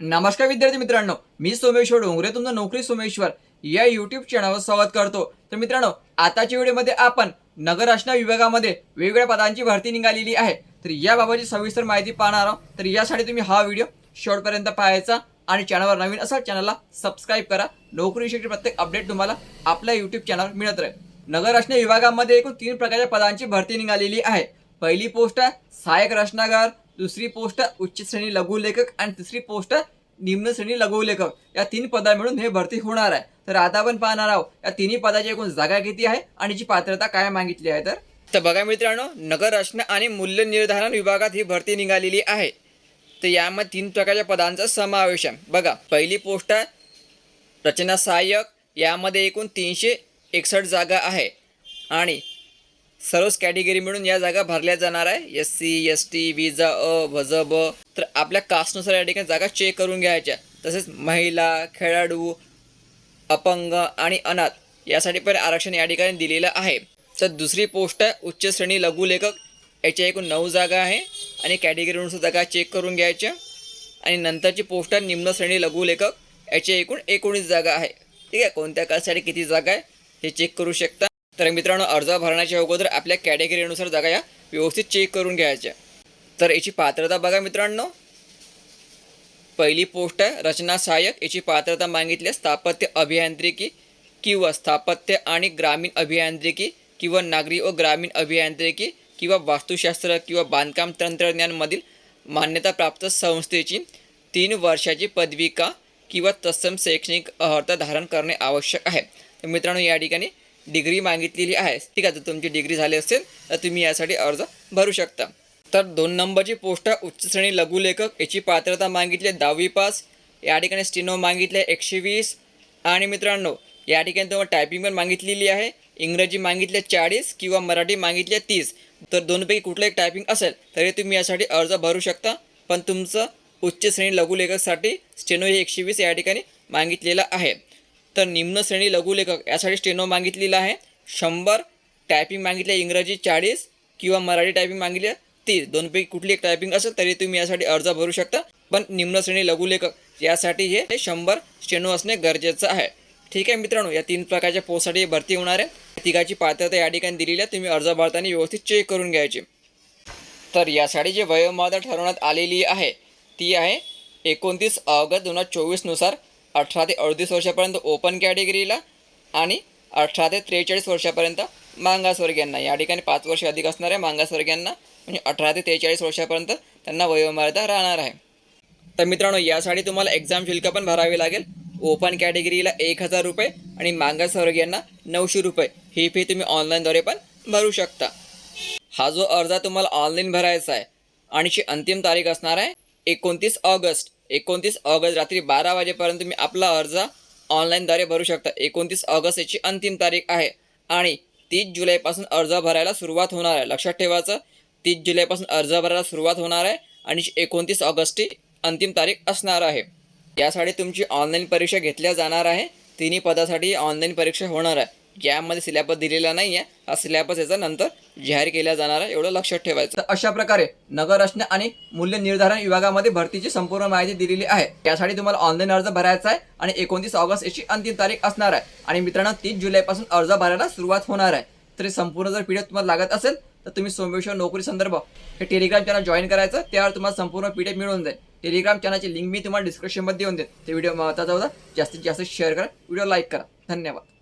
नमस्कार विद्यार्थी मित्रांनो मी सोमेश्वर डोंगरे तुमचं नोकरी सोमेश्वर. या युट्यूब चॅनलवर स्वागत करतो. तर मित्रांनो आताच्या व्हिडिओमध्ये आपण नगर रचना विभागामध्ये वेगवेगळ्या पदांची भरती निघालेली आहे. तर याबाबतची सविस्तर माहिती पाहणार आहोत. तर यासाठी तुम्ही हा व्हिडिओ शेवटपर्यंत पाहायचा आणि चॅनलवर नवीन असाल चॅनलला सबस्क्राईब करा. नोकरीविषयी प्रत्येक अपडेट तुम्हाला आपल्या युट्यूब चॅनलवर मिळत राहील. नगर रचना विभागामध्ये एकूण तीन प्रकारच्या पदांची भरती निघालेली आहे. पहिली पोस्ट आहे सहाय्यक रचनागार दुसरी पोस्ट उच्च श्रेणी लघुलेखक आणि तिसरी पोस्ट निम्न श्रेणी लघुलेखक या तीन पदा मिळून हे भरती होणार आहे. तर आता आपण पाहणार आहोत या तिन्ही पदाची एकूण जागा किती आहे आणि जी पात्रता काय मागितली आहे तर? तर बघा मित्रांनो नगर रचना आणि मूल्य निर्धारण विभागात ही भरती निघालेली आहे. तर यामध्ये तीन प्रकारच्या पदांचा समावेश आहे. बघा पहिली पोस्ट आहे रचना सहाय्यक. यामध्ये एकूण तीनशे एकसष्ट जागा आहे. आणि सर्वच कॅटेगरी मिळून या जागा भरल्या जाणार आहे. एस सी एस टी विजा अ भज ब तर आपल्या कास्टनुसार या ठिकाणी जागा चेक करून घ्यायच्या. तसेच महिला खेळाडू अपंग आणि अनाथ यासाठी पण आरक्षण या ठिकाणी दिलेलं आहे. तर दुसरी पोस्ट आहे उच्च श्रेणी लघुलेखक. याच्या एकूण नऊ जागा आहे आणि कॅटेगरीनुसार जागा चेक करून घ्यायच्या. आणि नंतरची पोस्ट आहे निम्न श्रेणी लघुलेखक. याच्या एकूण एकोणीस जागा आहे. ठीक आहे कोणत्या कालसाठी किती जागा आहे हे चेक करू शकता. तर मित्रांनो अर्ज भरण्याच्या अगोदर आपल्या कॅटेगरीनुसार जागा या व्यवस्थित चेक करून घ्यायच्या. तर याची पात्रता बघा मित्रांनो. पहिली पोस्ट आहे रचना सहाय्यक. याची पात्रता मागितली स्थापत्य अभियांत्रिकी किंवा स्थापत्य आणि ग्रामीण अभियांत्रिकी किंवा नागरी व ग्रामीण अभियांत्रिकी किंवा वास्तुशास्त्र किंवा बांधकाम तंत्रज्ञानमधील मान्यताप्राप्त संस्थेची तीन वर्षाची पदविका किंवा तत्सम शैक्षणिक अर्हता धारण करणे आवश्यक आहे. तर मित्रांनो या ठिकाणी डिग्री मागितलेली आहे. ठीक आहे जर तुमची डिग्री झाली असेल तर तुम्ही यासाठी अर्ज भरू शकता. तर दोन नंबरची पोस्ट आहे उच्च श्रेणी लघुलेखक. याची पात्रता मागितली आहे दहावी पास. या ठिकाणी स्टिनो मागितले एकशे वीस. आणि मित्रांनो या ठिकाणी तुम्हाला टायपिंग पण मागितलेली आहे. इंग्रजी मागितले चाळीस. किंवा मराठी मागितले तीस. तर दोनपैकी कुठलं एक टायपिंग असेल तरी तुम्ही यासाठी अर्ज भरू शकता. पण तुमचं उच्च श्रेणी लघुलेखकसाठी स्टेनो हे एकशे वीस या ठिकाणी मागितलेलं आहे. तर निम्न श्रेणी लघुलेखक यासाठी स्टेनो मागितलेला आहे. शंभर टायपिंग मागितले इंग्रजी चाळीस किंवा मराठी टायपिंग मागितले तीस. दोनपैकी कुठली एक टायपिंग असेल तरी तुम्ही यासाठी अर्ज भरू शकता. पण निम्न श्रेणी लघुलेखक यासाठी हे शंभर स्टेनो असणे गरजेचं आहे. ठीक आहे मित्रांनो या तीन प्रकारच्या पोस्टसाठी भरती होणार आहे. तिघाची पात्रता या ठिकाणी दिलेली आहे. तुम्ही अर्ज भरताना व्यवस्थित चेक करून घ्यायची. तर यासाठी जी वयोमर्यादा ठरवण्यात आलेली आहे ती आहे एकोणतीस ऑगस्ट दोन हजार चोवीसनुसार अठरा ते अडतीस वर्षापर्यंत ओपन कॅटेगरीला आणि अठरा ते त्रेचाळीस वर्षापर्यंत मागासवर्गीयांना या ठिकाणी पाच वर्ष अधिक असणार आहे मागासवर्गीयांना म्हणजे अठरा ते त्रेचाळीस वर्षापर्यंत त्यांना वयोमर्यादा राहणार आहे. तर मित्रांनो यासाठी तुम्हाला एक्झाम शुल्क पण भरावे लागेल. ओपन कॅटेगरीला एक हजार रुपये आणि मागासवर्गीयांना नऊशे रुपये. ही फी तुम्ही ऑनलाईनद्वारे पण भरू शकता. हा जो अर्ज तुम्हाला ऑनलाईन भरायचा आहे आणि ची अंतिम तारीख असणार आहे एकोणतीस ऑगस्ट. एकोणतीस ऑगस्ट रात्री बारा वाजेपर्यंत तुम्ही आपला अर्ज ऑनलाईनद्वारे भरू शकता. एकोणतीस ऑगस्ट याची अंतिम तारीख आहे आणि तीस जुलैपासून अर्ज भरायला सुरुवात होणार आहे. लक्षात ठेवायचं तीस जुलैपासून अर्ज भरायला सुरुवात होणार आहे आणि एकोणतीस ऑगस्टची अंतिम तारीख असणार आहे. यासाठी तुमची ऑनलाईन परीक्षा घेतल्या जाणार आहे. तिन्ही पदासाठी ऑनलाईन परीक्षा होणार आहे. यामध्ये सिलेबस दिलेला नाही आहे हा सिलेबस याचा नंतर जाहीर केल्या जाणार आहे एवढं लक्षात ठेवायचं. अशा प्रकारे नगर रचना आणि मूल्य निर्धारण विभागामध्ये भरतीची संपूर्ण माहिती दिलेली आहे. त्यासाठी तुम्हाला ऑनलाईन अर्ज भरायचा आहे आणि एकोणतीस ऑगस्ट याची अंतिम तारीख असणार आहे. आणि मित्रांनो तीस जुलैपासून अर्ज भरायला सुरुवात होणार आहे. तर संपूर्ण जर पीडीएफ तुम्हाला लागत असेल तर तुम्ही सोमेश्वर नोकरी संदर्भ हे टेलिग्राम चॅनल जॉईन करायचं. त्यावर तुम्हाला संपूर्ण पीडीएफ मिळून जाईल. टेलिग्राम चॅनलची लिंक मी तुम्हाला डिस्क्रिप्शनमध्ये देऊन देईन. ते व्हिडिओ महत्त्वाचा होता. जास्तीत जास्त शेअर करा. व्हिडिओ लाईक करा. धन्यवाद.